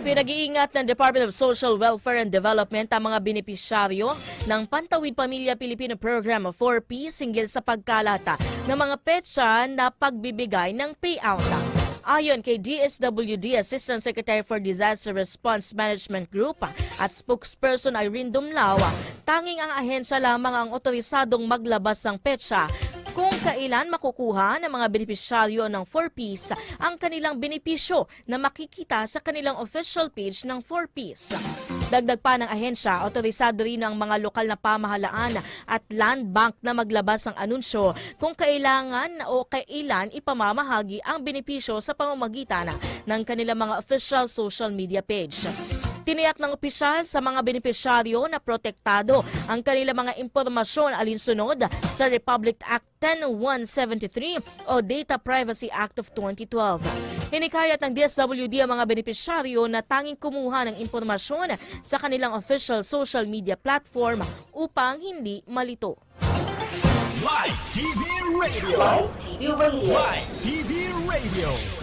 Pinag-iingat ng Department of Social Welfare and Development ang mga benepisyaryo ng Pantawid Pamilya Pilipino Program 4P singgil sa pagkalata ng mga petsa na pagbibigay ng payout. Ayon kay DSWD Assistant Secretary for Disaster Response Management Group at spokesperson Irene Dumlao, tanging ang ahensya lamang ang otorisadong maglabas ng petsa kung kailan makukuha ng mga benepisyaryo ng 4Ps ang kanilang benepisyo na makikita sa kanilang official page ng 4Ps. Dagdag pa ng ahensya, otorisado rin ng mga lokal na pamahalaan at land bank na maglabas ng anunsyo kung kailangan o kailan ipamamahagi ang benepisyo sa pamamagitan ng kanilang mga official social media page. Tiniyak ng opisyal sa mga benepisyaryo na protektado ang kanilang mga impormasyon alinsunod sa Republic Act 10173 o Data Privacy Act of 2012. Hinikayat ng DSWD ang mga benepisyaryo na tanging kumuha ng impormasyon sa kanilang official social media platform upang hindi malito. Live TV Radio. Live TV Radio. Live TV Radio.